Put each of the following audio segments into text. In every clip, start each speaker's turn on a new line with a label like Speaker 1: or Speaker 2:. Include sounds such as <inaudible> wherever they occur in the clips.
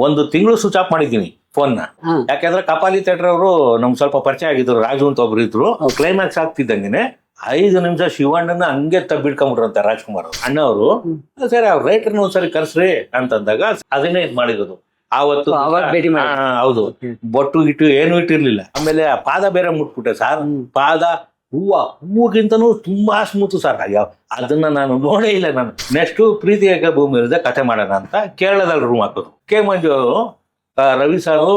Speaker 1: ಒಂದು ತಿಂಗಳು switch off ಮಾಡಿದ್ದೀನಿ ಫೋನ್ನ. ಯಾಕೆಂದ್ರೆ ಕಪಾಲಿ ಥಿಯೇಟರ್ ಅವರು ನಮ್ಗೆ ಸ್ವಲ್ಪ ಪರಿಚಯ ಆಗಿದ್ರು ರಾಜು ಅಂತ ಒಬ್ರು ಇದ್ರು. ಕ್ಲೈಮ್ಯಾಕ್ಸ್ ಆಗ್ತಿದ್ದಂಗೆನೆ ಐದು ನಿಮಿಷ ಶಿವಣ್ಣನ ಹಂಗೆ ತಬ್ಬಿಟ್ಕೊಂಡ್ಬಿಟ್ರಂತ ರಾಜ್ಕುಮಾರ್ ಅಣ್ಣ ಅಣ್ಣವರು
Speaker 2: ಹ್ಮ್.
Speaker 1: ಸರಿ ಅವ್ರ ರೈಟರ್ನ ಒಂದ್ಸರಿ ಕರ್ಸ್ರಿ ಅಂತಂದಾಗ ಅದನ್ನೇ ಇದು ಮಾಡಿರೋದು. ಆವತ್ತು ಹೌದು. ಬೊಟ್ಟು ಗಿಟ್ಟು ಏನು ಇಟ್ಟಿರ್ಲಿಲ್ಲ. ಆಮೇಲೆ ಪಾದ ಬೇರೆ ಮುಟ್ಬಿಟ್ಟೆ ಸಾರ್. ಪಾದ ಹೂವ, ಹೂವಕ್ಕಿಂತನೂ ತುಂಬ ಸ್ಮೂತ್ ಸರ್. ಅಯ್ಯೋ, ಅದನ್ನ ನಾನು ನೋಡೇ ಇಲ್ಲ ನಾನು. ನೆಕ್ಸ್ಟ್ ಪ್ರೀತಿಯಾಗ ಭೂಮಿ ಇರದೆ ಕತೆ ಮಾಡೋಣ ಅಂತ ಕೇರಳದಲ್ಲಿ ರೂಮ್ ಹಾಕೋದು. ಕೆ ಮಂಜು ಅವರು ರವಿ ಸಾರು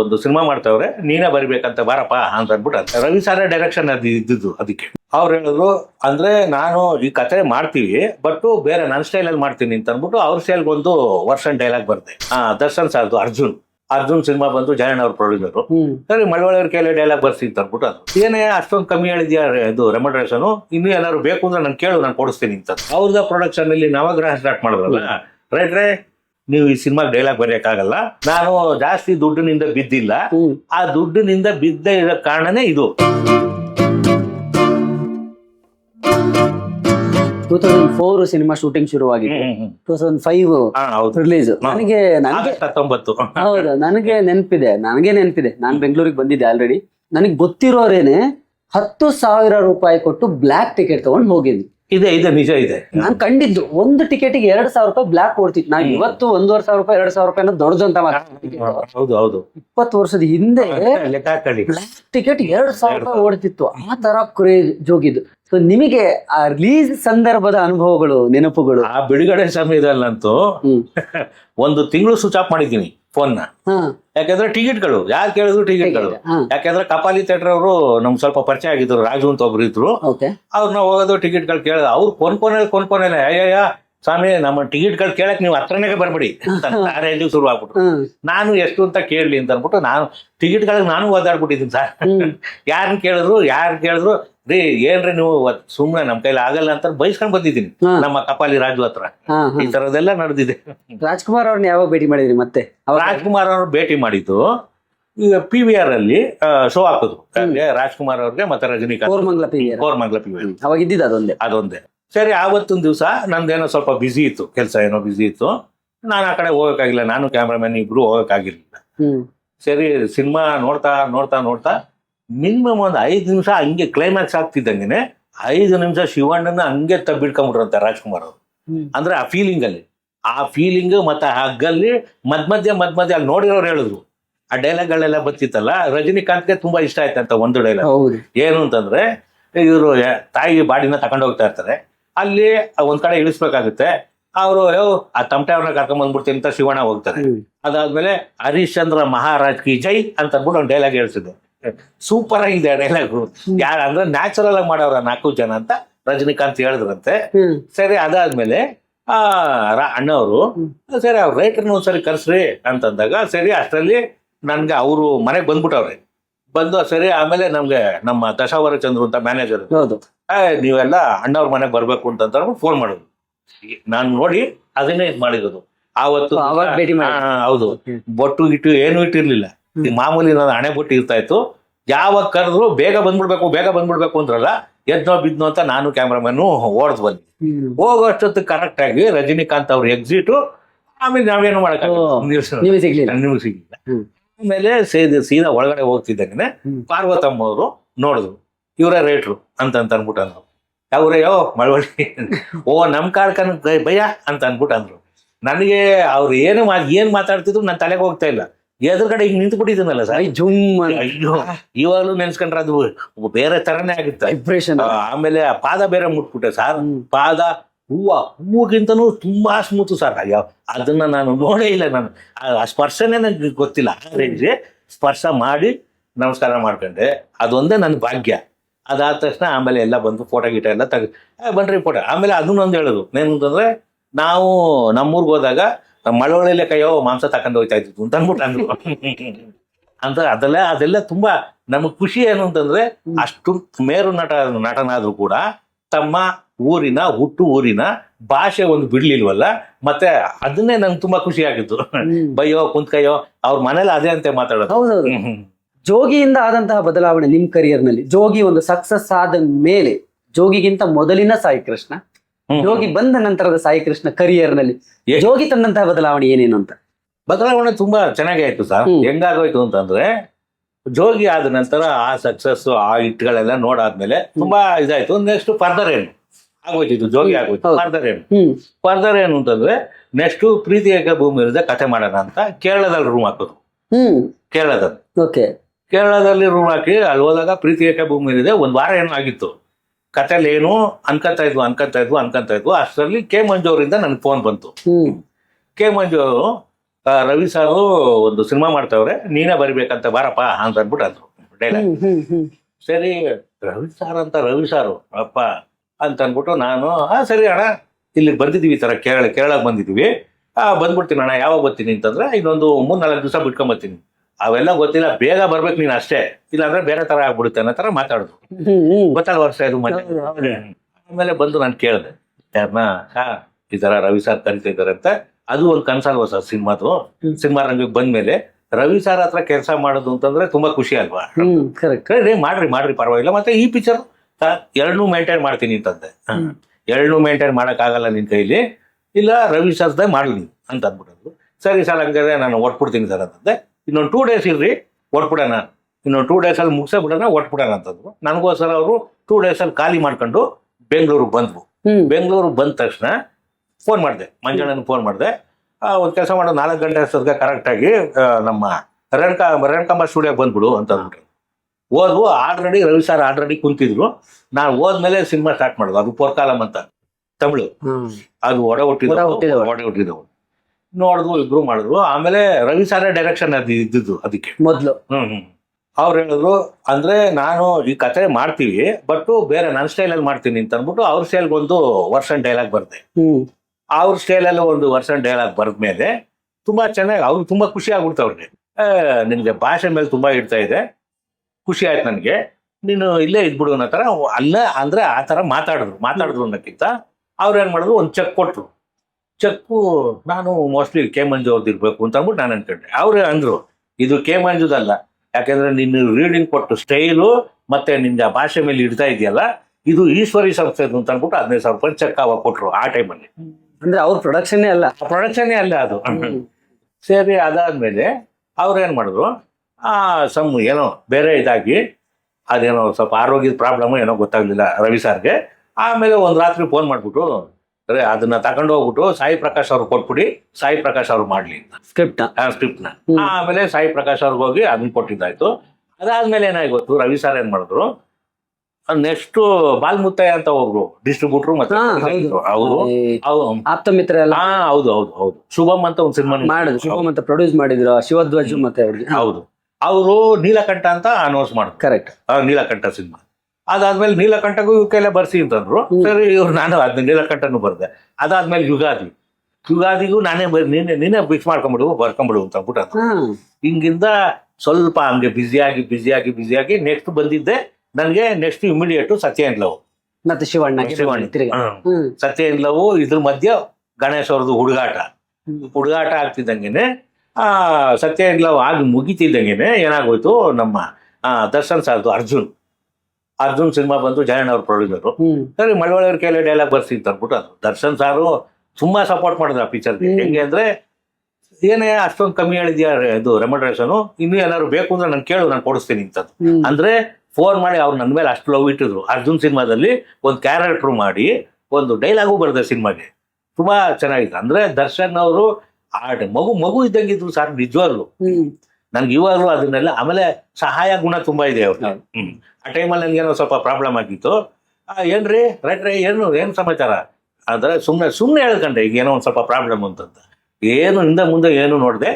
Speaker 1: ಒಂದು ಸಿನಿಮಾ ಮಾಡ್ತಾವ್ರೆ, ನೀನೇ ಬರಿಬೇಕಂತ ಬಾರಪ್ಪ ಅಂತ ಅಂದ್ಬಿಟ್ಟು ರವಿ ಸಾರೇ ಡೈರೆಕ್ಷನ್ ಅದು ಇದ್ದಿದ್ದು ಅದಕ್ಕೆ. ಅವ್ರು ಹೇಳಿದ್ರು, ಅಂದ್ರೆ ನಾನು ಈ ಕತೆ ಮಾಡ್ತೀವಿ ಬಟ್ ಬೇರೆ ನನ್ನ ಸ್ಟೈಲಲ್ಲಿ ಮಾಡ್ತೀನಿ ಅಂತ ಅಂದ್ಬಿಟ್ಟು ಅವ್ರ ಸ್ಟೈಲ್ಗೆ ಒಂದು ವರ್ಷನ್ ಡೈಲಾಗ್ ಬರುತ್ತೆ ಆ, ದರ್ಶನ್ ಸಾರ್ದು ಅರ್ಜುನ್. ಅರ್ಜುನ್ ಸಿನಿಮಾ ಬಂದು ಜಯಣ್ಣ ಅವ್ರ ಪ್ರೊಡ್ಯೂಸರು. ಸರಿ ಮಳವಳ್ಳಿಯವ್ರ ಕೈಯಲ್ಲಿ ಡೈಲಾಗ್ ಬರ್ಸಿ ಅಂತ ಅಂದ್ಬಿಟ್ಟು ಅದು. ಏನೇ ಅಷ್ಟೊಂದು ಕಮ್ಮಿ ಹೇಳಿದ್ಯಾ ಇದು ರೆಮಂಡ್ರೇಷನು ಇನ್ನೂ ಏನಾದ್ರು ಬೇಕು ಅಂದ್ರೆ ನಾನು ಕೇಳು ನಾನು ಕೊಡಿಸ್ತೀನಿ ಅಂತ. ಅವ್ರದ ಪ್ರೊಡಕ್ಷನ್ ಅಲ್ಲಿ ನವಗ್ರಹ ಸ್ಟಾರ್ಟ್ ಮಾಡಿದ್ರಲ್ಲ. ರೈಟ್ರೆ ನೀವು ಈ ಸಿನಿಮಾಗೆ ಡೈಲಾಗ್ ಬರೆಯಕ್ಕಾಗಲ್ಲ. ನಾನು ಜಾಸ್ತಿ ದುಡ್ಡಿನಿಂದ ಬಿದ್ದಿಲ್ಲ. ಆ ದುಡ್ಡಿನಿಂದ ಬಿದ್ದ ಇರೋ ಕಾರಣನೇ ಇದು.
Speaker 2: Two thousand four cinema shooting ಶುರುವಾಗಿತ್ತು. Two thousand five release ನನಗೆ ನನಗೆ ಹೌದು ನನಗೆ ನೆನಪಿದೆ ನನಗೆ ನೆನಪಿದೆ. ನಾನು ಬೆಂಗಳೂರಿಗೆ ಬಂದಿದ್ದೆ ಆಲ್ರೆಡಿ ನನಗೆ ಗೊತ್ತಿರೋರೇನೆ ಹತ್ತು ಸಾವಿರ ರೂಪಾಯಿ ಕೊಟ್ಟು ಬ್ಲಾಕ್ ಟಿಕೆಟ್ ತಗೊಂಡು ಹೋಗಿದ್ವಿ.
Speaker 1: ಇದೆ ಇದೆ ನಿಜ ಇದೆ.
Speaker 2: ನಾನು ಕಂಡಿದ್ದು ಒಂದು ಟಿಕೆಟ್ಗೆ ಎರಡ್ ಸಾವಿರ ರೂಪಾಯಿ ಬ್ಲಾಕ್ ಕೊಡ್ತಿತ್ತು.
Speaker 1: ನಾನು
Speaker 2: ಇವತ್ತು ಒಂದೂವರೆ ಸಾವಿರ ರೂಪಾಯಿ ಎರಡ್ ಸಾವಿರ ರೂಪಾಯಿ ದೊಡ್ಡದಂತ
Speaker 1: ಹೌದು ಹೌದು.
Speaker 2: ಇಪ್ಪತ್ತು ವರ್ಷದ ಹಿಂದೆ ಟಿಕೆಟ್ ಎರಡ್ ಸಾವಿರ ರೂಪಾಯಿ ಓಡ್ತಿತ್ತು. ಆ ತರ ಕ್ರೇಜ್ ಜೋಗಿದ್ದು. ಸೊ ನಿಮಗೆ ಆ ರಿಲೀಸ್ ಸಂದರ್ಭದ ಅನುಭವಗಳು ನೆನಪುಗಳು?
Speaker 1: ಆ ಬಿಡುಗಡೆ ಸಮಯದಲ್ಲಂತೂ <laughs> ಒಂದು ತಿಂಗಳು ಸ್ವಿಚ್ ಆಫ್ ಮಾಡಿದ್ದೀನಿ ಫೋನ್ನ. ಯಾಕಂದ್ರೆ ಟಿಕೆಟ್ಗಳು ಯಾರು ಕೇಳಿದ್ರು ಟಿಕೆಟ್ಗಳು ಯಾಕಂದ್ರೆ ಕಪಾಲಿ ಥಿಯೇಟರ್ ಅವರು ನಮ್ಗೆ ಸ್ವಲ್ಪ ಪರಿಚಯ ಆಗಿದ್ರು ರಾಜು ಅಂತ ಒಬ್ರು ಇದ್ರು. ಅವ್ರನ್ನ ಹೋಗೋದು ಟಿಕೆಟ್ಗಳು ಕೇಳಿದ. ಅವ್ರು ಕೊನ್ ಕೊನ್ಕೊನೆ ಕೊನ್ ಕೊನೆಲೆ ಅಯ್ಯಯ್ಯ ಸ್ವಾಮಿ ನಮ್ಮ ಟಿಕೆಟ್ ಕಾರ್ಡ್ ಕೇಳಕ್ ನೀವು ಹತ್ರನೇ ಬರ್ಬೇಡಿ. ರೇಂಜಿಗೆ ಶುರು
Speaker 2: ಆಗ್ಬಿಟ್ಟು
Speaker 1: ನಾನು ಎಷ್ಟು ಅಂತ ಕೇಳಲಿ ಅಂತ ಅನ್ಬಿಟ್ಟು ನಾನು ಟಿಕೆಟ್ ಕಾರ್ಡ್ ನಾನು ಓದಾಡ್ಬಿಟ್ಟಿದ್ದೀನಿ ಸರ್. ಯಾರನ್ನ ಕೇಳಿದ್ರು ಯಾರು ಕೇಳಿದ್ರು ರೀ ಏನ್ರಿ ನೀವು ಸುಮ್ಮನೆ ನಮ್ಮ ಕೈಲಿ ಆಗಲ್ಲ ಅಂತ ಬೈಸ್ಕೊಂಡ್ ಬಂದಿದ್ದೀನಿ. ನಮ್ಮ ಕಪಾಲಿ ರಾಜು ಹತ್ರ. ಈ ತರದೆಲ್ಲ ನಡೆದಿದೆ.
Speaker 2: ರಾಜ್ಕುಮಾರ್ ಅವ್ರನ್ನ ಯಾವಾಗ ಭೇಟಿ ಮಾಡಿದ್ರಿ ಮತ್ತೆ?
Speaker 1: ರಾಜ್ಕುಮಾರ್ ಅವರು ಭೇಟಿ ಮಾಡಿದ್ದು ಈಗ ಪಿ ವಿ ಆರ್ ಅಲ್ಲಿ ಶೋ ಹಾಕೋದು? ರಾಜ್ಕುಮಾರ್ ಅವ್ರಿಗೆ ಮತ್ತೆ Rajinikanth.
Speaker 2: Koramangala P
Speaker 1: Koramangala P V R
Speaker 2: ಅವಾಗ ಇದ್ದಿದ್ದು ಅದೊಂದೇ.
Speaker 1: ಅದೊಂದೇ. ಸರಿ ಆವತ್ತೊಂದು ದಿವಸ ನಂದೇನೋ ಸ್ವಲ್ಪ ಬ್ಯುಸಿ ಇತ್ತು ಕೆಲಸ ಏನೋ ಬ್ಯುಸಿ ಇತ್ತು. ನಾನು ಆ ಕಡೆ ಹೋಗೋಕ್ಕಾಗಿಲ್ಲ ನಾನು ಕ್ಯಾಮ್ರಾಮನ್ ಇಬ್ರು ಹೋಗೋಕ್ಕಾಗಿರ್ಲಿಲ್ಲ. ಸರಿ ಸಿನಿಮಾ ನೋಡ್ತಾ ನೋಡ್ತಾ ನೋಡ್ತಾ ಮಿನಿಮಮ್ ಒಂದು ಐದು ನಿಮಿಷ ಹಂಗೆ ಕ್ಲೈಮ್ಯಾಕ್ಸ್ ಆಗ್ತಿದ್ದಂಗೆ ಐದು ನಿಮಿಷ ಶಿವಣ್ಣನ ಹಂಗೆ ತಬ್ಬಿಡ್ಕೊಂಬಿಟ್ರಂತೆ ರಾಜ್ಕುಮಾರ್ ಅವರು. ಅಂದ್ರೆ ಆ ಫೀಲಿಂಗ್ ಅಲ್ಲಿ ಆ ಫೀಲಿಂಗ್ ಮತ್ತೆ ಆ ಹಗ್ಗಲ್ಲಿ ಮಧ್ಯ ಮಧ್ಯ ಮಧ್ಯ ಮಧ್ಯ ಅಲ್ಲಿ ನೋಡಿರೋರು ಹೇಳಿದ್ರು. ಆ ಡೈಲಾಗ್ಗಳೆಲ್ಲ ಬರ್ತಿತ್ತಲ್ಲ ರಜನಿಕಾಂತ್ಗೆ ತುಂಬಾ ಇಷ್ಟ ಆಯ್ತಂತ ಒಂದು ಡೈಲಾಗ್. ಏನು ಅಂತಂದ್ರೆ ಇವರು ತಾಯಿ ಬಾಡಿನ ತಗೊಂಡೋಗ್ತಾ ಇರ್ತಾರೆ. ಅಲ್ಲಿ ಒಂದ್ ಕಡೆ ಇಳಿಸ್ಬೇಕಾಗುತ್ತೆ. ಅವರು ಆ ತಮಟೆ ಅವ್ರನ್ನ ಕರ್ಕೊಂಡ್ ಬಂದ್ಬಿಡ್ತೀನಿ ಅಂತ ಶಿವಣ್ಣ ಹೋಗ್ತಾರೆ. ಅದಾದ್ಮೇಲೆ ಹರಿಶ್ಚಂದ್ರ ಮಹಾರಾಜ್ ಕಿ ಜೈ ಅಂತ ಅಂದ್ಬಿಟ್ಟು ಒಂದು ಡೈಲಾಗ್ ಹೇಳ್ತಿದ್ದೆ ಸೂಪರ್ ಆಗಿದೆ ಡೈಲಾಗ್ ಯಾರಂದ್ರೆ ನ್ಯಾಚುರಲ್ ಆಗಿ ಮಾಡೋರ ನಾಲ್ಕು ಜನ ಅಂತ ರಜನಿಕಾಂತ್ ಹೇಳಿದ್ರಂತೆ. ಸರಿ ಅದಾದ್ಮೇಲೆ ಆ ಅಣ್ಣವರು ಸರಿ ಅವ್ರ ರೈಟರ್ನ ಒಂದ್ಸರಿ ಕರ್ಸ್ರಿ ಅಂತಂದಾಗ ಸರಿ ಅಷ್ಟರಲ್ಲಿ ನನ್ಗೆ ಅವರು ಮನೆಗೆ ಬಂದ್ಬಿಟ್ಟವ್ರೆ. ಬಂದು ಸರಿ ಆಮೇಲೆ ನಮ್ಗೆ ನಮ್ಮ ದಶಾವರ ಚಂದ್ರು ಅಂತ ಮ್ಯಾನೇಜರ್
Speaker 2: ಹೌದು.
Speaker 1: ನೀವೆಲ್ಲ ಅಣ್ಣವ್ರ ಮನೆಗೆ ಬರ್ಬೇಕು ಅಂತ ಫೋನ್ ಮಾಡೋದು ನಾನು ನೋಡಿ ಅದನ್ನೇ ಇದು ಮಾಡಿರೋದು. ಆವತ್ತು ಹೌದು. ಬೊಟ್ಟು ಇಟ್ಟು ಏನು ಇಟ್ಟಿರ್ಲಿಲ್ಲ. ಮಾಮೂಲಿ ನಾನು ಹಣೆ ಬೊಟ್ಟು ಇರ್ತಾ ಇತ್ತು. ಯಾವಾಗ ಕರೆದ್ರು ಬೇಗ ಬಂದ್ಬಿಡ್ಬೇಕು ಬೇಗ ಬಂದ್ಬಿಡ್ಬೇಕು ಅಂದ್ರಲ್ಲ ಎದ್ನೋ ಬಿದ್ನೋ ಅಂತ ನಾನು ಕ್ಯಾಮ್ರಾಮನ್ನು ಓಡ್ದು. ಹೋಗೋ ಅಷ್ಟೊತ್ತು ಕರೆಕ್ಟ್ ಆಗಿ ರಜನಿಕಾಂತ್ ಅವ್ರ ಎಕ್ಸಿಟ್ ಆಮೇಲೆ ನಾವೇನು
Speaker 2: ಮಾಡಕ್ಕೆ
Speaker 1: ನಿಮಗೆ
Speaker 2: ಸಿಗ್ಲಿಲ್ಲ.
Speaker 1: ಆಮೇಲೆ ಸೇದ ಸೀದಾ ಒಳಗಡೆ ಹೋಗ್ತಿದ್ದಂಗೆ. ಪಾರ್ವತಮ್ಮ ಅವರು ನೋಡಿದ್ರು ಇವರೇ ರೇಟ್ರು ಅಂತ ಅಂತ ಅಂದ್ಬಿಟ್ಟು ಅಂದ್ರು ಯಾವ್ರೇ ಯೋ ಮಳವಳ್ಳಿ. ಓ ನಮ್ ಕಾರ್ಕನ್ ಭಯ ಅಂತ ಅಂದ್ಬಿಟ್ಟು ಅಂದ್ರು ನನಗೆ ಅವ್ರು ಏನು ಮಾ ಏನ್ ಮಾತಾಡ್ತಿದ್ರು ನನ್ನ ತಲೆಗೆ ಹೋಗ್ತಾ ಇಲ್ಲ. ಎದುರುಗಡೆ ಹಿಂಗೆ ನಿಂತ್ಬಿಟ್ಟಿದ್ದೀನಲ್ಲ ಸರ್.
Speaker 2: ಜುಮ್
Speaker 1: ಅಯ್ಯೋ ಇವಾಗಲೂ ನೆನ್ಸ್ಕೊಂಡ್ರೆ ಅದು ಬೇರೆ ತರನೇ ಆಗುತ್ತೆ. ಇಂಪ್ರೆಷನ್ ಆಮೇಲೆ ಆ ಪಾದ ಬೇರೆ ಮುಟ್ಬಿಟ್ಟೆ ಸರ್. ಪಾದ ಹೂವ ಹೂವಿಗಿಂತನೂ ತುಂಬ ಸ್ಮೂತ್ ಸರ್ ಅದನ್ನ ನಾನು ನೋಡೇ ಇಲ್ಲ ನಾನು. ಆ- ಸ್ಪರ್ಶನೇ ನನಗೆ ಗೊತ್ತಿಲ್ಲ. ಆ ಸ್ಪರ್ಶ ಮಾಡಿ ನಮಸ್ಕಾರ ಮಾಡ್ಕೊಂಡೆ. ಅದೊಂದೇ ನನ್ನ ಭಾಗ್ಯ. ಅದಾದ ತಕ್ಷಣ ಆಮೇಲೆ ಎಲ್ಲ ಬಂದು ಫೋಟೋ ಗೀಟ ಎಲ್ಲ ತೆಗೆ "ಏ, ಬನ್ರಿ ಫೋಟೋ ಆಮೇಲೆ ಅದನ್ನೊಂದು ಹೇಳೋದು. ಏನಂತಂದ್ರೆ ನಾವು ನಮ್ಮೂರಿಗೆ ಹೋದಾಗ ಮಳವಳ್ಳಿಲೆ ಕೈಯೋ ಮಾಂಸ ತಕೊಂಡು ಹೋಗ್ತಾ ಇದ್ದಿದ್ದು ಅಂತ ಅಂದ್ಬಿಟ್ಟು ಅಂದರು. ಅಂತ ಅದೆಲ್ಲ ಅದೆಲ್ಲ ತುಂಬ ನಮಗೆ ಖುಷಿ ಏನು ಅಂತಂದರೆ ಅಷ್ಟು ಮೇರು ನಟ ನಟನಾದರೂ ಕೂಡ ತಮ್ಮ ಊರಿನ ಹುಟ್ಟು ಊರಿನ ಭಾಷೆ ಒಂದು ಬಿಡ್ಲಿಲ್ವಲ್ಲ? ಮತ್ತೆ ಅದನ್ನೇ ನಂಗೆ ತುಂಬಾ ಖುಷಿ ಆಗಿತ್ತು ಬೈಯೋ ಕುಂತ್ಕಯ್ಯೋ ಅವ್ರ ಮನೇಲಿ ಅದೇ ಅಂತ ಮಾತಾಡೋದು.
Speaker 2: ಹೌದೌದು. ಜೋಗಿಯಿಂದ ಆದಂತಹ ಬದಲಾವಣೆ ನಿಮ್ ಕರಿಯರ್ನಲ್ಲಿ ಜೋಗಿ ಒಂದು ಸಕ್ಸಸ್ ಆದ ಮೇಲೆ ಜೋಗಿಗಿಂತ ಮೊದಲಿನ ಸಾಯಿ ಕೃಷ್ಣ. ಜೋಗಿ ಬಂದ ನಂತರದ ಸಾಯಿ ಕೃಷ್ಣ
Speaker 1: ಕರಿಯರ್ನಲ್ಲಿ
Speaker 2: ಜೋಗಿ ತಂದಂತಹ ಬದಲಾವಣೆ ಏನೇನು ಅಂತ?
Speaker 1: ಬದಲಾವಣೆ ತುಂಬಾ ಚೆನ್ನಾಗಿ ಆಯ್ತು ಸರ್. ಹೆಂಗಾಗೋಯ್ತು ಅಂತಂದ್ರೆ ಜೋಗಿ ಆದ ನಂತರ ಆ ಸಕ್ಸಸ್ ಆ ಹಿಟ್ಗಳೆಲ್ಲ ನೋಡಾದ್ಮೇಲೆ ತುಂಬಾ ಇದಾಯ್ತು. ನೆಕ್ಸ್ಟ್ ಫರ್ದರ್ ಏನು? ಆಗೋಯ್ತು ಜೋಗಿ ಆಗೋಯ್ತು. ಫರ್ದರ್ ಏನು ಫರ್ದರ್ ಏನು ಅಂತಂದ್ರೆ ನೆಕ್ಸ್ಟ್ ಪ್ರೀತಿ ಏಕ ಭೂಮಿ ಇಲ್ಲದೆ ಕತೆ ಮಾಡೋಣ ಅಂತ ಕೇರಳದಲ್ಲಿ ರೂಮ್ ಹಾಕೋದು. ಕೇರಳದಲ್ಲಿ.
Speaker 2: ಓಕೆ.
Speaker 1: ಕೇರಳದಲ್ಲಿ ರೂಮ್ ಹಾಕಿ ಅಲ್ಲಿ ಹೋದಾಗ ಪ್ರೀತಿ ಏಕ ಭೂಮಿ ಇದೆ ಒಂದ್ ವಾರ ಏನೋ ಆಗಿತ್ತು ಕಥೆಲಿ ಏನು? ಅನ್ಕಂತ ಇದ್ವು ಅನ್ಕಂತ ಇದ್ವು ಅನ್ಕಂತ ಇದ್ವು. ಅಷ್ಟರಲ್ಲಿ ಕೆ ಮಂಜು ಅವರಿಂದ ನನಗೆ ಫೋನ್ ಬಂತು ಕೆ ಮಂಜು ಅವರು ರವಿ ಸಾರು ಒಂದು ಸಿನಿಮಾ ಮಾಡ್ತಾವ್ರೆ ನೀನೇ ಬರಿಬೇಕಂತ ಬಾರಪ್ಪ ಅಂತ ಅಂದ್ಬಿಟ್ಟು ಅಂದ್ರು. ಡೈಲಾಗ್ ಸರಿ ರವಿ ಸಾರ್ ಅಂತ ರವಿ ಸಾರು. ಅಪ್ಪ ಅಂತ ಅಂದ್ಬಿಟ್ಟು ನಾನು ಹಾ ಸರಿ ಅಣ್ಣ ಇಲ್ಲಿಗೆ ಬಂದಿದ್ದೀವಿ ಈ ಥರ ಕೇರಳ ಕೇರಳಕ್ಕೆ ಬಂದಿದ್ದೀವಿ ಆ ಬಂದ್ಬಿಡ್ತೀನಿ ಅಣ್ಣ ಯಾವಾಗ ಬರ್ತೀನಿ ಅಂತಂದ್ರೆ ಇನ್ನೊಂದು ಮೂರ್ ನಾಲ್ಕು ದಿವಸ ಬಿಟ್ಕೊಂಬರ್ತೀನಿ ಅವೆಲ್ಲ ಗೊತ್ತಿಲ್ಲ ಬೇಗ ಬರ್ಬೇಕು ನೀನು ಅಷ್ಟೇ. ಇಲ್ಲಾಂದ್ರೆ ಬೇರೆ ತರ ಆಗ್ಬಿಡುತ್ತೆ ಅನ್ನೋ ತರ ಮಾತಾಡುದು. ಗೊತ್ತಲ್ಲ ವರ್ಷ ಇದು
Speaker 2: ಹೌದು.
Speaker 1: ಆಮೇಲೆ ಬಂದು ನಾನು ಕೇಳಿದೆ ಯಾರನ್ನ ಹಾ ಈ ತರ ರವಿ ಸಾರ್ ಕರಿತಾ ಇದ್ದಾರೆ ಅಂತ. ಅದು ಒಂದು ಕನ್ಸಲ್ವ ಸರ್ ಸಿನಿಮಾದು. ಸಿನಿಮಾ ರಂಗಕ್ಕೆ ಬಂದ್ಮೇಲೆ ರವಿ ಸಾರ್ ಹತ್ರ ಕೆಲಸ ಮಾಡೋದು ಅಂತಂದ್ರೆ ತುಂಬಾ ಖುಷಿ ಅಲ್ವಾ? ಮಾಡ್ರಿ ಮಾಡ್ರಿ ಪರವಾಗಿಲ್ಲ. ಮತ್ತೆ ಈ ಪಿಕ್ಚರ್ ಎರಡನ್ನೂ ಮೇಂಟೈನ್ ಮಾಡ್ತೀನಿ ಅಂತಂದೆ. ಎರಡನ್ನೂ ಮೇಂಟೈನ್ ಆಗಲ್ಲ ನಿನ್ನ ಕೈಲಿ. ಇಲ್ಲ ರವಿ ಸರ್ದೇ ನೀವು ಅಂತ ಅಂದ್ಬಿಟ್ಟು ಸರಿ ಸರ್ ಹಂಗಾದ್ರೆ ನಾನು ಒಟ್ಬಿಡ್ತೀನಿ ಸರ್ ಅಂತಂದೆ. ಇನ್ನೊಂದು ಟೂ ಡೇಸ್ ಇರ್ರಿ ಒಟ್ಬಿಡೋಣ. ಇನ್ನೊಂದು ಟೂ ಡೇಸಲ್ಲಿ ಮುಗಿಸೇ ಬಿಡೋಣ ಒಟ್ಬಿಡೋಣ ಅಂತಂದ್ರು. ನನಗೋಸ್ಕರ ಅವರು ಟೂ ಡೇಸಲ್ಲಿ ಖಾಲಿ ಮಾಡ್ಕೊಂಡು ಬೆಂಗಳೂರಿಗೆ ಬಂದ್ವು.
Speaker 2: ಬೆಂಗಳೂರಿಗೆ
Speaker 1: ಬೆಂಗಳೂರು ಬಂದ ತಕ್ಷಣ ಫೋನ್ ಮಾಡಿದೆ. ಮಂಜಣ್ಣನ ಫೋನ್ ಮಾಡಿದೆ. ಒಂದು ಕೆಲಸ ಮಾಡೋ ನಾಲ್ಕು ಗಂಟೆ ಅಷ್ಟೊತ್ತಿಗೆ ಕರೆಕ್ಟಾಗಿ ನಮ್ಮ ರೇಣುಕಾ ರೇಣುಕಮ್ಮ ಸ್ಟುಡಿಯೋಗೆ ಬಂದ್ಬಿಡು ಅಂತ ಅಂದ್ಬಿಟ್ರು. ಹೋದ್ವು ಆಲ್ರೆಡಿ ರವಿ ಸರ್ ಆಲ್ರೆಡಿ ಕುಂತಿದ್ರು. ನಾನು ಹೋದ್ಮೇಲೆ ಸಿನಿಮಾ ಸ್ಟಾರ್ಟ್ ಮಾಡೋದು. ಅದು ಪೊರ್ಕಾಲಂ ಅಂತ. ತಮಿಳು. ಅದು ಒಡ ಹುಟ್ಟಿದವು. ಒಡ ಹುಟ್ಟಿದವು ನೋಡಿದ್ವು ಇಬ್ರು ಮಾಡಿದ್ರು ಆಮೇಲೆ ರವಿ ಸಾರ ಡೈರೆಕ್ಷನ್ ಅದು ಇದ್ದಿದ್ದು ಅದಕ್ಕೆ.
Speaker 2: ಮೊದ್ಲು.
Speaker 1: ಹ್ಮ್ ಹ್ಮ್. ಅವ್ರು ಹೇಳಿದ್ರು ಅಂದ್ರೆ ನಾನು ಈ ಕತೆ ಮಾಡ್ತೀವಿ ಬಟ್ ಬೇರೆ ನನ್ನ ಸ್ಟೈಲಲ್ಲಿ ಮಾಡ್ತೀನಿ ಅಂತ ಅಂದ್ಬಿಟ್ಟು ಅವ್ರ ಸ್ಟೈಲ್ ಒಂದು ವರ್ಷನ್ ಡೈಲಾಗ್ ಬರ್ದೆ.
Speaker 2: ಹ್ಮ್.
Speaker 1: ಅವ್ರ ಸ್ಟೈಲಲ್ಲಿ ಒಂದು ವರ್ಷನ್ ಡೈಲಾಗ್ ಬರೆದ್ಮೇಲೆ ತುಂಬಾ ಚೆನ್ನಾಗಿ ಅವ್ರಿಗೆ ತುಂಬಾ ಖುಷಿ ಆಗ್ಬಿಡ್ತು ಅವ್ರಿಗೆ. ಆ, ನಿನ್ಗೆ ಭಾಷೆ ಮೇಲೆ ತುಂಬಾ ಇಡ್ತಾ ಇದೆ. ಖುಷಿ ಆಯ್ತು ನನಗೆ. ನೀನು ಇಲ್ಲೇ ಇದ್ಬಿಡು ಅನ್ನೋ ಥರ ಅಲ್ಲ ಅಂದ್ರೆ ಆ ಥರ ಮಾತಾಡಿದ್ರು. ಮಾತಾಡಿದ್ರು ಅನ್ನೋಕ್ಕಿಂತ ಅವ್ರು ಏನು ಮಾಡಿದ್ರು? ಒಂದು ಚೆಕ್ ಕೊಟ್ಟರು ಚೆಕ್ಕು ನಾನು ಮೋಸ್ಟ್ಲಿ ಕೆ ಮಂಜು ಅವ್ರದ್ದು ಇರಬೇಕು ಅಂತ ಅಂದ್ಬಿಟ್ಟು ನಾನು ಅನ್ಕೊಂಡೆ. ಅವರು ಅಂದ್ರು ಇದು ಕೆ ಮಂಜುದಲ್ಲ ಯಾಕೆಂದರೆ ನಿನ್ನ ರೀಡಿಂಗ್ ಕೊಟ್ಟು ಸ್ಟೈಲು ಮತ್ತೆ ನಿನ್ನ ಭಾಷೆ ಮೇಲೆ ಇಡ್ತಾ ಇದೆಯಲ್ಲ ಇದು ಈಶ್ವರಿ ಸಂಸ್ಥೆದು ಅಂತ ಅಂದ್ಬಿಟ್ಟು ಹದಿನೈದು ಸಾವಿರ ರೂಪಾಯಿ ಚೆಕ್ ಅವಾಗ ಕೊಟ್ಟರು ಆ ಟೈಮಲ್ಲಿ
Speaker 2: ಅಂದ್ರೆ ಅವ್ರ ಪ್ರೊಡಕ್ಷನ್ನೇ ಅಲ್ಲ.
Speaker 1: ಆ ಪ್ರೊಡಕ್ಷನ್ನೇ ಅಲ್ಲ ಅದು. ಸರಿ ಅದಾದಮೇಲೆ ಅವ್ರು ಏನು ಮಾಡಿದ್ರು? ಸಮ್ ಏನೋ ಬೇರೆ ಇದಾಗಿ ಅದೇನೋ ಸ್ವಲ್ಪ ಆರೋಗ್ಯದ ಪ್ರಾಬ್ಲಮ್ ಏನೋ ಗೊತ್ತಾಗ್ಲಿಲ್ಲ ರವಿ ಸಾರ್ಗೆ. ಆಮೇಲೆ ಒಂದು ರಾತ್ರಿ ಫೋನ್ ಮಾಡಿಬಿಟ್ಟು ಅರೆ ಅದನ್ನ ತಗೊಂಡು ಹೋಗ್ಬಿಟ್ಟು ಸಾಯಿ ಪ್ರಕಾಶ್ ಅವ್ರು ಕೊಟ್ಬಿಡಿ ಸಾಯಿ ಪ್ರಕಾಶ್ ಅವ್ರು ಮಾಡ್ಲಿ ಅಂತ.
Speaker 2: ಸ್ಕ್ರಿಪ್ಟ್
Speaker 1: ಸ್ಕ್ರಿಪ್ಟ್ನ. ಆಮೇಲೆ ಸಾಯಿ ಪ್ರಕಾಶ್ ಅವ್ರಿಗೆ ಹೋಗಿ ಅದನ್ನ ಕೊಟ್ಟಿದ್ದಾಯ್ತು. ಅದಾದ್ಮೇಲೆ ಏನಾಯ್ತು ರವಿ ಸರ್ ಏನ್ ಮಾಡಿದ್ರು ನೆಕ್ಸ್ಟ್ ಬಾಲ್ಮುತ್ತಯ್ಯ ಅಂತ ಹೋಗ್ರು ಡಿಸ್ಟ್ರಿಬ್ಯೂಟ್ರು ಮತ್ತೆ
Speaker 2: ಹೌದು.
Speaker 1: ಅವರು
Speaker 2: ಆಪ್ತ ಮಿತ್ರ ಎಲ್ಲ?
Speaker 1: ಹೌದು ಹೌದು ಹೌದು. ಶುಭಮ್ ಅಂತ ಒಂದು ಸಿನಿಮಾ
Speaker 2: ಮಾಡಿದ್ರು ಶುಭಮ್ ಅಂತ ಪ್ರೊಡ್ಯೂಸ್ ಮಾಡಿದ್ರು ಶಿವಧ್ವಜ್ ಮತ್ತೆ ಅವ್ರಿಗೆ.
Speaker 1: ಹೌದು. ಅವರು ನೀಲಕಂಠ ಅಂತ ಅನೌನ್ಸ್ ಮಾಡ್ತಾರೆ.
Speaker 2: ಕರೆಕ್ಟ್
Speaker 1: ಆ ನೀಲಕಂಠ ಸಿನಿಮಾ. ಅದಾದ್ಮೇಲೆ ನೀಲಕಂಠಗೂ ಇವ್ರ ಕೈಲೇ ಬರ್ಸಿ ಅಂತಂದ್ರು. ಸರಿ ಇವ್ರು ನಾನು ಅದನ್ನ ನೀಲಕಂಠನು ಬರ್ದೆ. ಅದಾದ್ಮೇಲೆ ಯುಗಾದಿ. ಯುಗಾದಿಗೂ ನಾನೇ ನಿನ್ನೆ ನೀನೇ ಬಿಕ್ಸ್ ಮಾಡ್ಕೊಂಬಿಡು ಬರ್ಕೊಂಬಿಡು ಅಂತ ಅಂದ್ಬಿಟ್ಟು ಹಿಂಗಿಂದ ಸ್ವಲ್ಪ ಹಂಗೆ ಬ್ಯುಸಿಯಾಗಿ ಬ್ಯುಸಿಯಾಗಿ ಬ್ಯುಸಿಯಾಗಿ ನೆಕ್ಸ್ಟ್ ಬಂದಿದ್ದೆ. ನನಗೆ ನೆಕ್ಸ್ಟ್ ಇಮಿಡಿಯೇಟ್ ಸತ್ಯ ಲವ್
Speaker 2: ಮತ್ತೆ ಶಿವಣ್ಣ
Speaker 1: ಶಿವಣ್ಣ.
Speaker 2: ತಿರ್ಗಾ.
Speaker 1: ಹ್ಮ್.
Speaker 2: ಹ್ಮ್.
Speaker 1: ಸತ್ಯ ಲವ್ ಇದ್ರ ಮಧ್ಯ ಗಣೇಶ್ ಅವ್ರದ್ದು ಹುಡುಗಾಟ. ಹುಡುಗಾಟ ಆಗ್ತಿದ್ದಂಗೆನೆ ಆ ಸತ್ಯ ಲವ್ ಆಗಿ ಮುಗಿತಿದ್ದಂಗೆ ಏನಾಗೋಯ್ತು ನಮ್ಮ ದರ್ಶನ್ ಸರ್ದು ಅರ್ಜುನ್. ಅರ್ಜುನ್ ಸಿನಿಮಾ ಬಂದು ಜಯಣ್ಣ ಅವ್ರ ಪ್ರೊಡ್ಯೂಸರು ಸರಿ ಮಳವಳ್ಳಿಯವ್ರ ಕೈಲಿ ಡೈಲಾಗ್ ಬರ್ತೀನಿ ಅಂತ ಅಂದ್ಬಿಟ್ಟು ಅದು. ದರ್ಶನ್ ಸಾರು ತುಂಬಾ ಸಪೋರ್ಟ್ ಮಾಡಿದ್ರು ಆ ಪಿಕ್ಚರ್ಗೆ. ಹೆಂಗೆ ಅಂದ್ರೆ ಏನೇ ಅಷ್ಟೊಂದು ಕಮ್ಮಿ ಹೇಳಿದ್ಯಾ ಇದು ರೆಮಂಡ್ರೇಷನು ಇನ್ನೂ ಏನಾದ್ರು ಬೇಕು ಅಂದ್ರೆ ನಾನು ಕೇಳು ನಾನು ಕೊಡಿಸ್ತೀನಿ ಅಂತದ್ದು. ಅಂದ್ರೆ ಫೋನ್ ಮಾಡಿ ಅವ್ರು ನನ್ನ ಮೇಲೆ ಅಷ್ಟು ಲವ್ ಇಟ್ಟಿದ್ರು. ಅರ್ಜುನ್ ಸಿನಿಮಾದಲ್ಲಿ ಒಂದು ಕ್ಯಾರೆಕ್ಟರ್ ಮಾಡಿ ಒಂದು ಡೈಲಾಗು ಬರೆದ ಸಿನಿಮಾಗೆ. ತುಂಬಾ ಚೆನ್ನಾಗಿತ್ತು. ಅಂದ್ರೆ ದರ್ಶನ್ ಅವರು ಆ ಮಗು ಮಗು ಇದ್ದಂಗಿದ್ರು ಸರ್ ನಿಜವಾಗ್ಲು. ನನ್ಗೆ ಇವಾಗಲೂ ಅದನ್ನೆಲ್ಲ ಆಮೇಲೆ ಸಹಾಯ ಗುಣ ತುಂಬಾ ಇದೆ ಅವ್ರಿಗೆ. ಹ್ಮ್. ಆ ಟೈಮಲ್ಲಿ ನನಗೇನೋ ಸ್ವಲ್ಪ ಪ್ರಾಬ್ಲಮ್ ಆಗಿತ್ತು. ಏನ್ರಿ? ರೈಟ್ರಿ ಏನು ಏನು ಸಮಾಚಾರ? ಅಂದ್ರೆ ಸುಮ್ಮನೆ ಸುಮ್ಮನೆ ಹೇಳ್ಕೊಂಡೆ ಈಗ ಏನೋ ಒಂದು ಸ್ವಲ್ಪ ಪ್ರಾಬ್ಲಮ್ ಅಂತಂತ. ಏನು ಹಿಂದೆ ಮುಂದೆ ಏನು ನೋಡಿದೆ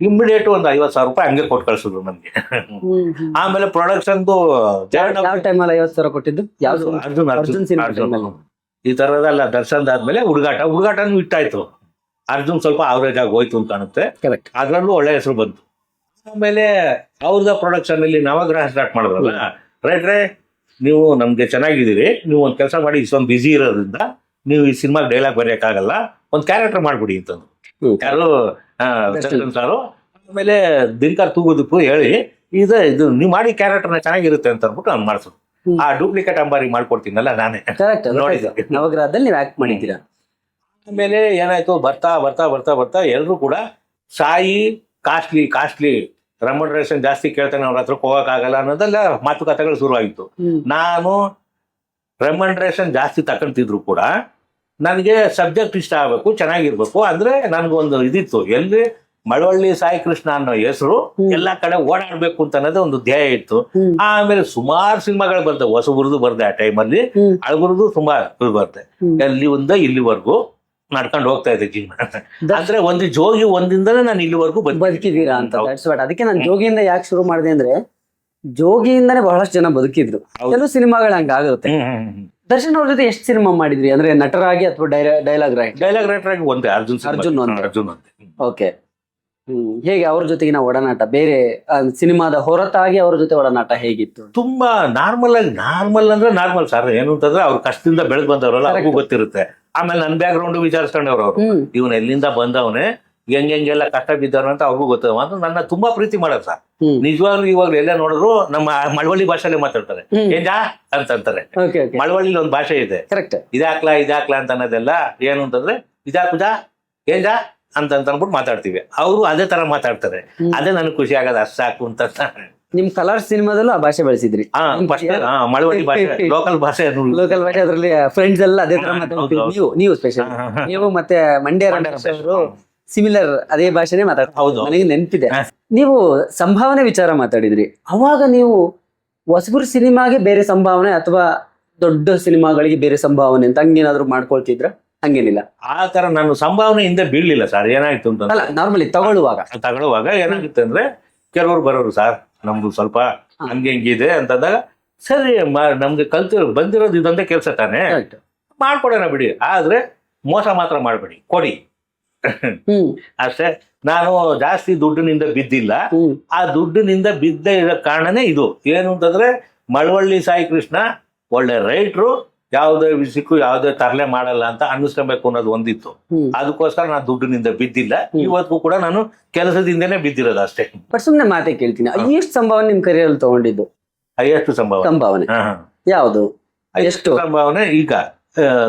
Speaker 1: ಇಮಿಡಿಯೇಟ್ ಒಂದು ಐವತ್ತು ಸಾವಿರ ರೂಪಾಯಿ ಹಂಗೆ ಕೊಟ್ಟು ಕಳ್ಸಿದ್ರು
Speaker 2: ಹ್ಮ್.
Speaker 1: ಆಮೇಲೆ ಪ್ರೊಡಕ್ಷನ್ದು ಈ ತರದಲ್ಲ ದರ್ಶನ್ ಆದ್ಮೇಲೆ ಹುಡುಗಾಟ ಹುಡುಗಾಟನೂ ಇಟ್ಟಾಯ್ತು. ಅರ್ಜುನ್ ಸ್ವಲ್ಪ ಆವರೇಜ್ ಆಗಿ ಹೋಯ್ತು ಅಂತ ಕಾಣುತ್ತೆ.
Speaker 2: ಕರೆಕ್ಟ್
Speaker 1: ಅದ್ರಲ್ಲೂ ಒಳ್ಳೆ ಹೆಸರು ಬಂತು. ಆಮೇಲೆ ಅವ್ರದ ಪ್ರೊಡಕ್ಷನ್ ಅಲ್ಲಿ ನವಗ್ರಹ ಸ್ಟಾರ್ಟ್ ಮಾಡಿದ್ರಲ್ಲ? ರೈಟ್ ರೇ ನೀವು ನಮ್ಗೆ ಚೆನ್ನಾಗಿದ್ದೀರಿ. ನೀವು ಒಂದು ಕೆಲಸ ಮಾಡಿ ಇಷ್ಟೊಂದು ಬಿಸಿ ಇರೋದ್ರಿಂದ ನೀವು ಈ ಸಿನಿಮಾಗೆ ಡೈಲಾಗ್ ಬರೆಯೋಕ್ಕಾಗಲ್ಲ. ಒಂದು ಕ್ಯಾರೆಕ್ಟರ್ ಮಾಡ್ಬಿಡಿ ಅಂತಂದು. ಯಾರು? ಸಾರು. ಆಮೇಲೆ ದಿನಕರ್ ತೂಗೋದಕ್ಕೂ ಹೇಳಿ ಇದು ಇದು ನೀವು ಮಾಡಿ ಕ್ಯಾರೆಕ್ಟರ್ನ ಚೆನ್ನಾಗಿರುತ್ತೆ ಅಂತ ಅಂದ್ಬಿಟ್ಟು ನಾನು
Speaker 2: ಮಾಡಿಸೋದು.
Speaker 1: ಆ ಡೂಪ್ಲಿಕೇಟ್ ಅಂಬಾರಿ ಮಾಡ್ಕೊಡ್ತೀನಲ್ಲ ನಾನೇ.
Speaker 2: ಕರೆಕ್ಟ್
Speaker 1: ನೋಡಿದ್ದೆ.
Speaker 2: ನವಗ್ರಹದಲ್ಲಿ ನೀವು ಆಕ್ಟ್ ಮಾಡಿದ್ದೀರಾ?
Speaker 1: ಆಮೇಲೆ ಏನಾಯ್ತು? ಬರ್ತಾ ಬರ್ತಾ ಬರ್ತಾ ಬರ್ತಾ ಎಲ್ಲರೂ ಕೂಡ ಸಾಯಿ ಕಾಸ್ಟ್ಲಿ ಕಾಸ್ಟ್ಲಿ ರೆಮ್ಯುನರೇಷನ್ ಜಾಸ್ತಿ ಕೇಳ್ತಾನೆ ಅವ್ರ ಹತ್ರ ಹೋಗೋಕ್ಕಾಗಲ್ಲ ಅನ್ನೋದೆಲ್ಲ ಮಾತುಕತೆಗಳು
Speaker 2: ಶುರುವಾಯಿತು.
Speaker 1: ನಾನು ರೆಮ್ಯುನರೇಷನ್ ಜಾಸ್ತಿ ತಗೊಂತಿದ್ರು ಕೂಡ ನನಗೆ ಸಬ್ಜೆಕ್ಟ್ ಇಷ್ಟ ಆಗಬೇಕು ಚೆನ್ನಾಗಿರ್ಬೇಕು ಅಂದ್ರೆ ನನಗೊಂದು ಇದಿತ್ತು. ಎಲ್ಲಿ ಮಳವಳ್ಳಿ ಸಾಯಿ ಕೃಷ್ಣ ಅನ್ನೋ ಹೆಸರು ಎಲ್ಲ ಕಡೆ ಓಡಾಡ್ಬೇಕು ಅಂತ ಅನ್ನೋದೇ ಒಂದು ಧ್ಯೇಯ ಇತ್ತು. ಆಮೇಲೆ ಸುಮಾರು ಸಿನಿಮಾಗಳು ಬರ್ತವೆ ಹೊಸಬುರ್ದು ಬರ್ದೆ ಆ ಟೈಮಲ್ಲಿ ಅಳಗುರ್ದು ತುಂಬಾ
Speaker 2: ಬರ್ತೆ.
Speaker 1: ಅಲ್ಲಿ ಒಂದ ಇಲ್ಲಿವರೆಗೂ. ನಡ್ಕೊಂಡು ಹೋಗ್ತಾ ಇದ್ದೆ ಜೀವನ. ಅಂದ್ರೆ ಒಂದು ಜೋಗಿ ಒಂದಿಂದಲೇ ನಾನು ಇಲ್ಲಿವರೆಗೂ ಬದುಕಿದ್ದೀರಾ
Speaker 2: ಬದುಕಿದೀರಾ ಅಂತ ಅದಕ್ಕೆ ನಾನು ಜೋಗಿಯಿಂದ ಯಾಕೆ ಶುರು ಮಾಡಿದೆ ಅಂದ್ರೆ ಜೋಗಿಯಿಂದನೇ ಬಹಳಷ್ಟು ಜನ ಬದುಕಿದ್ರು. ಕೆಲವು ಸಿನಿಮಾಗಳು ಹಂಗಾಗುತ್ತೆ. ದರ್ಶನ್ ಅವ್ರ ಜೊತೆ ಎಷ್ಟು ಸಿನಿಮಾ ಮಾಡಿದ್ರಿ? ಅಂದ್ರೆ ನಟರಾಗಿ ಅಥವಾ ಡೈಲಾಗ್ ರೈಟ್
Speaker 1: ಡೈಲಾಗ್ ರೈಟರ್ ಆಗಿ ಒಂದೇ ಅರ್ಜುನ್
Speaker 2: ಅರ್ಜುನ್ ಒಂದೇ.
Speaker 1: ಅರ್ಜುನ್
Speaker 2: ಓಕೆ. ಹ್ಮ್. ಹೇಗೆ ಅವ್ರ ಜೊತೆಗಿನ ಒಡನಾಟ? ಬೇರೆ ಸಿನಿಮಾದ ಹೊರತಾಗಿ ಅವ್ರ ಜೊತೆ ಒಡನಾಟ ಹೇಗಿತ್ತು?
Speaker 1: ತುಂಬಾ ನಾರ್ಮಲ್ ಆಗಿ ನಾರ್ಮಲ್ ಅಂದ್ರೆ ನಾರ್ಮಲ್ ಸರ್. ಏನು ಅಂತಂದ್ರೆ ಅವ್ರ ಕಷ್ಟದಿಂದ ಬೆಳೆದು ಬಂದವರಲ್ಲ ಅವ್ರಿಗೂ ಗೊತ್ತಿರುತ್ತೆ. ಆಮೇಲೆ ನನ್ನ ಬ್ಯಾಕ್ ಗ್ರೌಂಡ್ ವಿಚಾರಿಸ್ಕೊಂಡವ್ರು ಅವ್ರು. ಇವನ್ ಎಲ್ಲಿಂದ ಬಂದವನೇ ಹೆಂಗ್ ಹೆಂಗೆಲ್ಲ ಕಷ್ಟ ಬಿದ್ದವ್ರು ಅಂತ ಅವ್ರಿಗೂ ಗೊತ್ತದ ಅಂದ್ರೆ ನನ್ನ ತುಂಬಾ ಪ್ರೀತಿ ಮಾಡೋದು ಸರ್. ನಿಜವಾಗ್ಲೂ ಇವಾಗ ಎಲ್ಲ ನೋಡಿದ್ರು ನಮ್ಮ ಮಳವಳ್ಳಿ ಭಾಷೆಲೆ ಮಾತಾಡ್ತಾರೆ. ಅಂತಾರೆ. ಅಂತಂತಾರೆ ಮಳವಳ್ಳಿಲಿ ಒಂದು ಭಾಷೆ ಇದೆ.
Speaker 2: ಕರೆಕ್ಟ್
Speaker 1: ಇದಾಕ್ಲಾ ಇದಾಕ್ಲಾ ಅಂತ ಅನ್ನೋದೆಲ್ಲ ಏನು ಅಂತಂದ್ರೆ ಇದಾಕುಜಾ ಏನ್ಜಾ ಅಂತ ಅಂತ ಅಂದ್ಬಿಟ್ಟು ಮಾತಾಡ್ತೀವಿ. ಅವರು ಅದೇ ತರ ಮಾತಾಡ್ತಾರೆ. ಅದೇ ನನಗೆ ಖುಷಿ ಆಗೋದು ಅಷ್ಟು ಸಾಕು ಅಂತ
Speaker 2: ನಿಮ್ ಕಲರ್ ಸಿನಿಮಾದಲ್ಲೂ ಆ ಭಾಷೆ ಬಳಸಿದ್ರಿ.
Speaker 1: ಮಳವಳ್ಳಿ ಭಾಷೆ <laughs> ಲೋಕಲ್ ಭಾಷೆ.
Speaker 2: ಲೋಕಲ್ ಭಾಷೆ ಅದ್ರಲ್ಲಿ ಫ್ರೆಂಡ್ಸ್ ಎಲ್ಲ ಅದೇ ತರ ಮಾತಾಡ್ತೀವಿ ನೀವು ನೀವು ಸ್ಪೆಷಲ್. ನೀವು ಮತ್ತೆ ಮಂಡ್ಯ ಅವರು ಸಿಮಿಲರ್ ಅದೇ ಭಾಷೆನೇ ಮಾತಾಡ್ತಾರೆ ನನಗೆ ನೆನಪಿದೆ. ನೀವು ಸಂಭಾವನೆ ವಿಚಾರ ಮಾತಾಡಿದ್ರಿ. ಅವಾಗ ನೀವು ಹೊಸಬರು ಸಿನಿಮಾಗೆ ಬೇರೆ ಸಂಭಾವನೆ ಅಥವಾ ದೊಡ್ಡ ಸಿನಿಮಾಗಳಿಗೆ ಬೇರೆ ಸಂಭಾವನೆ ಅಂತ ಹಂಗೇನಾದ್ರು ಮಾಡ್ಕೊಳ್ತಿದ್ರ? ಹಂಗೇನಿಲ್ಲ.
Speaker 1: ಆ ತರ ನಾನು ಸಂಭಾವನೆ ಹಿಂದೆ ಬೀಳ್ಲಿಲ್ಲ ಸರ್ ಏನಾಯ್ತು ಅಂತ
Speaker 2: ಅಲ್ಲ ನಾರ್ಮಲಿ ತಗೊಳ್ಳುವಾಗ.
Speaker 1: ತಗೊಳ್ಳುವಾಗ ಏನಾಗುತ್ತೆ ಅಂದ್ರೆ ಕೆಲವರು ಬರೋರು ಸರ್ ನಮ್ದು ಸ್ವಲ್ಪ. ಹಂಗೆ ಹಿಂಗಿದೆ ಅಂತಂದಾಗ ಸರಿ ನಮ್ಗೆ ಕಲ್ತಿರೋ ಬಂದಿರೋದು ಇದೊಂದೇ ಕೆಲಸ ತಾನೇ. ಮಾಡ್ಕೊಡೋಣ ಬಿಡಿ. ಆದ್ರೆ ಮೋಸ ಮಾತ್ರ ಮಾಡಬೇಡಿ. ಕೊಡಿ. ಅಷ್ಟೇ. ನಾನು ಜಾಸ್ತಿ ದುಡ್ಡಿನಿಂದ ಬಿದ್ದಿಲ್ಲ. ಆ ದುಡ್ಡಿನಿಂದ ಬಿದ್ದ ಇರೋ ಕಾರಣನೇ ಇದು. ಏನು ಅಂತಂದ್ರೆ ಮಳವಳ್ಳಿ ಸಾಯಿ ಕೃಷ್ಣ ಒಳ್ಳೆ ರೈಟ್ರು ಯಾವುದೇ ವಿಷಯಕ್ಕೂ ಯಾವುದೇ ತರಲೆ ಮಾಡಲ್ಲ ಅಂತ ಅನ್ನಿಸ್ಕೊಬೇಕು ಅನ್ನೋದು ಒಂದಿತ್ತು. ಅದಕ್ಕೋಸ್ಕರ ನಾನು ದುಡ್ಡಿನಿಂದ ಬಿದ್ದಿಲ್ಲ. ಇವತ್ತಿಗೂ ಕೂಡ ನಾನು ಕೆಲಸದಿಂದನೇ ಬಿದ್ದಿರೋದು ಅಷ್ಟೇ.
Speaker 2: ಬಟ್ ಸುಮ್ನೆ ಮಾತೇ ಕೇಳ್ತೀನಿ. ಎಷ್ಟು ಸಂಭಾವನೆ ನಿಮ್ ಕರಿಯರ್ ತಗೊಂಡಿದ್ದು?
Speaker 1: ಎಷ್ಟು ಸಂಭಾವನೆ.
Speaker 2: ಸಂಭಾವನೆ. ಯಾವುದು? ಎಷ್ಟು?
Speaker 1: ಸಂಭಾವನೆ ಈಗ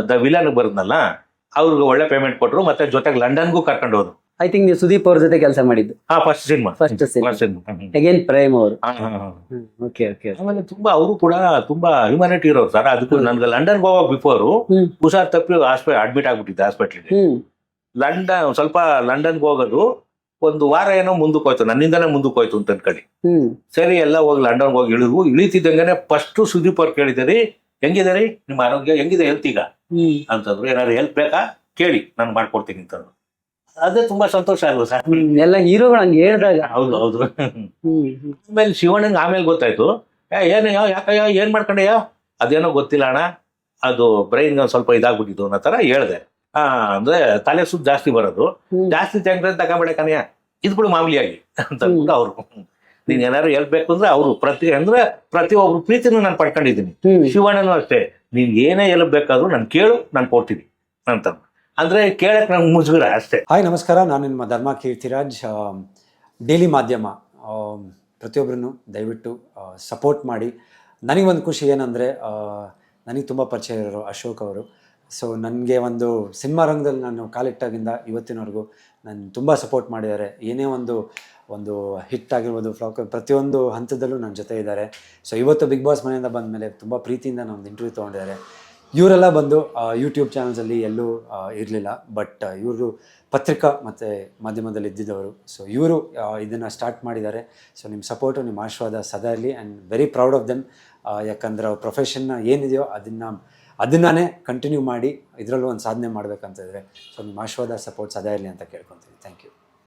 Speaker 1: ದ ವಿಲನ್ ಬರುದ್ನಲ್ಲ ಅವ್ರಿಗೆ ಒಳ್ಳೆ ಪೇಮೆಂಟ್ ಕೊಟ್ಟರು ಮತ್ತೆ ಜೊತೆಗೆ ಲಂಡನ್ಗೂ ಕರ್ಕೊಂಡು ಹೋದ್ರು.
Speaker 2: ಐ ಥಿಂಕ್ ನೀವು ಸುದೀಪ್ ಅವ್ರ ಜೊತೆ ಕೆಲಸ ಮಾಡಿದ್ದು.
Speaker 1: ಹಾ first cinema first cinema
Speaker 2: again Prem ಅವರು.
Speaker 1: ಓಕೆ
Speaker 2: ಓಕೆ ಓಕೆ
Speaker 1: ತುಂಬಾ ಅವರು ಕೂಡ ತುಂಬಾ ಹ್ಯುಮಾನಿಟಿ ಇರೋರು ಸರ್ ಅದಕ್ಕೂ. ನನ್ಗೆ ಲಂಡನ್ ಹೋಗೋಕ್ ಬಿಫೋರ್ ಹುಷಾರ್ ತಪ್ಪಿ ಹಾಸ್ಪಿಟಲ್ ಅಡ್ಮಿಟ್ ಆಗ್ಬಿಟ್ಟಿದ್ದೆ ಹಾಸ್ಪಿಟ್ಲಿಗೆ ಲಂಡನ್ ಸ್ವಲ್ಪ ಲಂಡನ್ಗೆ ಹೋಗೋದು ಒಂದು ವಾರ ಏನೋ ಮುಂದಕ್ಕೆ ಹೋಯ್ತು. ನನ್ನಿಂದನೇ ಮುಂದಕ್ಕೆ ಹೋಯ್ತು ಅಂತ
Speaker 2: ಅನ್ಕಡಿ
Speaker 1: ಸರಿ ಎಲ್ಲ ಹೋಗಿ ಲಂಡನ್ ಹೋಗಿ ಇಳಿದ್ವು ಇಳಿತಿದ್ದಂಗೆನೆ ಫಸ್ಟ್ ಸುದೀಪ್ ಅವ್ರು ಹೆಂಗಿದೆ ರೀ ನಿಮ್ಮ ಆರೋಗ್ಯ ಹೆಂಗಿದೆ? ಹೆಲ್ತ್ ಈಗ? ಅಂತಂದ್ರು ಏನಾದ್ರು ಹೆಲ್ಪ್ ಬೇಕಾ? ಕೇಳಿ ನಾನು ಮಾಡ್ಕೊಡ್ತೀನಿ ಅಂತಂದ್ರು. ಅದೇ ತುಂಬಾ ಸಂತೋಷ ಅಲ್ವಾ ಸರ್
Speaker 2: ಎಲ್ಲ ಹೀರೋಗಳು ಹಂಗೆ ಹೇಳ್ದಾಗ.
Speaker 1: ಹೌದು ಹೌದು.
Speaker 2: ಹ್ಮ್
Speaker 1: ಆಮೇಲೆ ಶಿವಣ್ಣಂಗೆ ಆಮೇಲೆ ಗೊತ್ತಾಯ್ತು. ಏ ಏನು ಯಾವ ಯಾಕಯ್ಯ ಏನ್ ಮಾಡ್ಕೊಂಡೆಯೋ ಅದೇನೋ ಗೊತ್ತಿಲ್ಲ ಅಣ್ಣ. ಅದು ಬ್ರೈನ್ ಸ್ವಲ್ಪ ಇದಾಗ್ಬಿಟ್ಟಿದ್ದು ಅನ್ನೋ ತರ ಹೇಳ್ದೆ. ಹಾ ಅಂದ್ರೆ ತಲೆ ಸುತ್ತ ಜಾಸ್ತಿ ಬರೋದು. ಜಾಸ್ತಿ ತೆಂಗ್ರೆ ತಗೊಂಬೇಡ ಕಣಯ್ಯ. ಇದ್ಬಿಡು ಮಾಮೂಲಿಯಾಗಿ ಅಂತ ಅಂದ್ಬಿಟ್ಟು ಅವ್ರು. ನೀನ್ ಏನಾದ್ರು ಹೇಳ್ಬೇಕು ಅಂದ್ರೆ ಅವರು ಪ್ರತಿ ಅಂದ್ರೆ ಪ್ರತಿಯೊಬ್ರು ಪ್ರೀತಿನೂ ನಾನು ಪಡ್ಕೊಂಡಿದ್ದೀನಿ. ಶಿವಣ್ಣನೂ ಅಷ್ಟೇ. ನೀನ್ ಏನೇ ಎಲ್ಲ ಬೇಕಾದ್ರೂ ನಾನು ಕೇಳು ನಾನು ಕೊಡ್ತೀನಿ ಅಂತ ಅಂದ್ರೆ ಕೇಳಕ್ ನಂಗೆ ಮುಜುಗರ ಅಷ್ಟೇ.
Speaker 3: ಹಾಯ್ ನಮಸ್ಕಾರ. ನಾನು ನಿಮ್ಮ ಧರ್ಮ ಕೀರ್ತಿರಾಜ್. ಡೈಲಿ ಮಾಧ್ಯಮ ಪ್ರತಿಯೊಬ್ಬರನ್ನು ದಯವಿಟ್ಟು ಸಪೋರ್ಟ್ ಮಾಡಿ. ನನಗೊಂದು ಖುಷಿ ಏನಂದರೆ ನನಗೆ ತುಂಬ ಪರಿಚಯ ಇರೋರು ಅಶೋಕ್ ಅವರು. ಸೊ ನನಗೆ ಒಂದು ಸಿನಿಮಾ ರಂಗದಲ್ಲಿ ನಾನು ಕಾಲಿಟ್ಟಾಗಿಂದ ಇವತ್ತಿನವರೆಗೂ ನಾನು ತುಂಬ ಸಪೋರ್ಟ್ ಮಾಡಿದ್ದಾರೆ. ಏನೇ ಒಂದು ಒಂದು ಹಿಟ್ ಆಗಿರ್ಬೋದು ಫ್ಲಾಕ್ ಪ್ರತಿಯೊಂದು ಹಂತದಲ್ಲೂ ನನ್ನ ಜೊತೆ ಇದ್ದಾರೆ. ಸೊ ಇವತ್ತು ಬಿಗ್ ಬಾಸ್ ಮನೆಯಿಂದ ಬಂದ ಮೇಲೆ ತುಂಬ ಪ್ರೀತಿಯಿಂದ ಒಂದು ಇಂಟರ್ವ್ಯೂ ತೊಗೊಂಡಿದ್ದಾರೆ. ಇವರೆಲ್ಲ ಬಂದು ಯೂಟ್ಯೂಬ್ ಚಾನಲ್ಸಲ್ಲಿ ಎಲ್ಲೂ ಇರಲಿಲ್ಲ. ಬಟ್ ಇವರು ಪತ್ರಿಕಾ ಮತ್ತು ಮಾಧ್ಯಮದಲ್ಲಿ ಇದ್ದಿದ್ದವರು. ಸೊ ಇವರು ಇದನ್ನು ಸ್ಟಾರ್ಟ್ ಮಾಡಿದ್ದಾರೆ. ಸೊ ನಿಮ್ಮ ಸಪೋರ್ಟು ನಿಮ್ಮ ಆಶೀರ್ವಾದ ಸದಾ ಇರಲಿ and very proud of them ಯಾಕಂದ್ರೆ ಅವ್ರ ಪ್ರೊಫೆಷನ್ನ ಏನಿದೆಯೋ ಅದನ್ನು ಅದನ್ನೇ ಕಂಟಿನ್ಯೂ ಮಾಡಿ ಇದರಲ್ಲೂ ಒಂದು ಸಾಧನೆ ಮಾಡಬೇಕಂತಿದ್ರೆ ಸೊ ನಿಮ್ಮ ಆಶೀರ್ವಾದ ಸಪೋರ್ಟ್ ಸದಾ ಇರಲಿ ಅಂತ ಕೇಳ್ಕೊತೀನಿ. Thank you